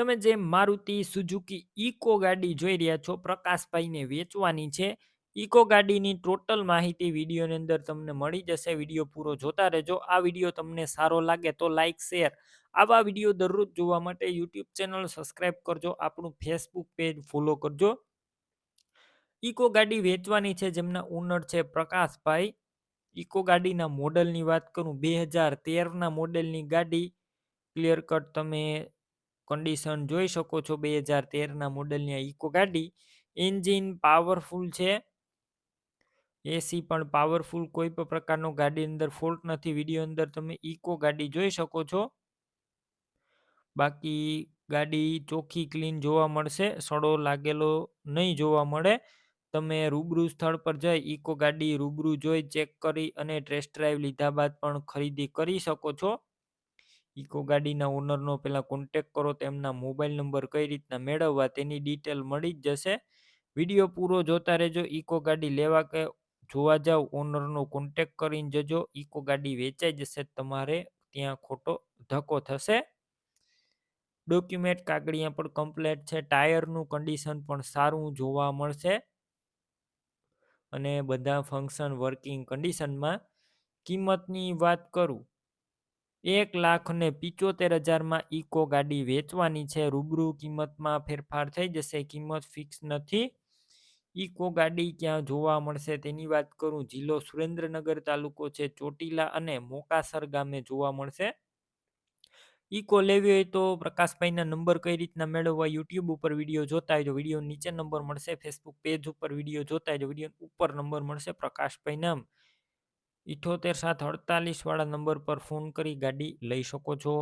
તમે જે Maruti Suzuki eco ગાડી જોઈ રહ્યા છો, પ્રકાશભાઈને વેચવાની છે ઇકો ગાડીની ટોટલ માહિતી વિડીયોની અંદર તમને મળી જશે. વીડિયો પૂરો જોતા રહેજો. આ વીડિયો તમને સારો લાગે તો લાઇક શેર. આવા વીડિયો દરરોજ જોવા માટે યુટ્યુબ ચેનલ સબસ્ક્રાઇબ કરજો. આપણું ફેસબુક પેજ ફોલો કરજો. ઇકો ગાડી વેચવાની છે, જેમના ઓનર છે પ્રકાશભાઈ. ઇકો ગાડીના મોડલની વાત કરું, બે હજાર તેરના મોડેલની ગાડી. ક્લિયર કટ તમે કન્ડિશન જોઈ શકો છો બે હજાર તેરના મોડલની આ ઇકો ગાડી. એન્જિન પાવરફુલ છે. એસી પણ પાવરફુલ કોઈ પણ પ્રકારનો ગાડી અંદર ફોલ્ટ નથી. વીડિયો અંદર તમે ઇકો ગાડી જોઈ શકો છો. બાકી ગાડી ચોખ્ખી ક્લીન જોવા મળશે. સડો લાગેલો નહીં જોવા મળે. તમે રૂબરૂ સ્થળ પર જઈ ઇકો ગાડી રૂબરૂ જોઈ, ચેક કરી અને ટેસ્ટ ડ્રાઈવ લીધા બાદ પણ ખરીદી કરી શકો છો. ઇકો ગાડીના ઓનરનો પહેલાં કોન્ટેક કરો તેમના મોબાઈલ નંબર કઈ રીતના મેળવવા તેની ડિટેલ મળી જ જશે. વીડિયો પૂરો જોતા રહેજો ઇકો ગાડી લેવા કે જોવા જાવ, ઓનરનો કોન્ટેક કરીને જજો ઇકો ગાડી વેચાઈ જશે, તમારે ત્યાં ખોટો ધક્કો થશે. ડોક્યુમેન્ટ કાગળિયા પણ કમ્પ્લેટ છે ટાયરનું કન્ડિશન પણ સારું જોવા મળશે. અને બધા ફંક્શન વર્કિંગ કન્ડિશનમાં કિંમતની વાત કરું એક લાખ ને પિચોતેર હજારમાં ઇકો ગાડી વેચવાની છે. રૂબરૂ કિંમતમાં ફેરફાર થઈ જશે. કિંમત ફિક્સ નથી. ઇકો ગાડી ક્યાં જોવા મળશે તેની વાત કરું. જિલ્લો સુરેન્દ્રનગર તાલુકો છે. ચોટીલા અને મોકાસર ગામે જોવા મળશે. ઇકો લેવી હોય તો પ્રકાશભાઈના નંબર કઈ રીતના મેળવવા યુટ્યુબ ઉપર વીડિયો જોતા હોય તો વીડિયો નીચે નંબર મળશે. ફેસબુક પેજ ઉપર વીડિયો જોતા હોય તો વીડિયો ઉપર નંબર મળશે. પ્રકાશભાઈ નામ ઇઠોતેર સાત અડતાલીસ વાળા નંબર પર ફોન કરી ગાડી લઈ શકો છો.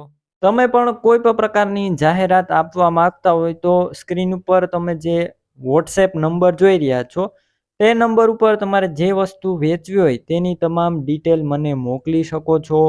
તમે પણ કોઈ પણ પ્રકારની જાહેરાત આપવા માંગતા હોય તો સ્ક્રીન ઉપર તમે જે વોટ્સએપ નંબર જોઈ રહ્યા છો, તે નંબર ઉપર તમારે જે વસ્તુ વેચવી હોય તેની તમામ ડિટેલ મને મોકલી શકો છો.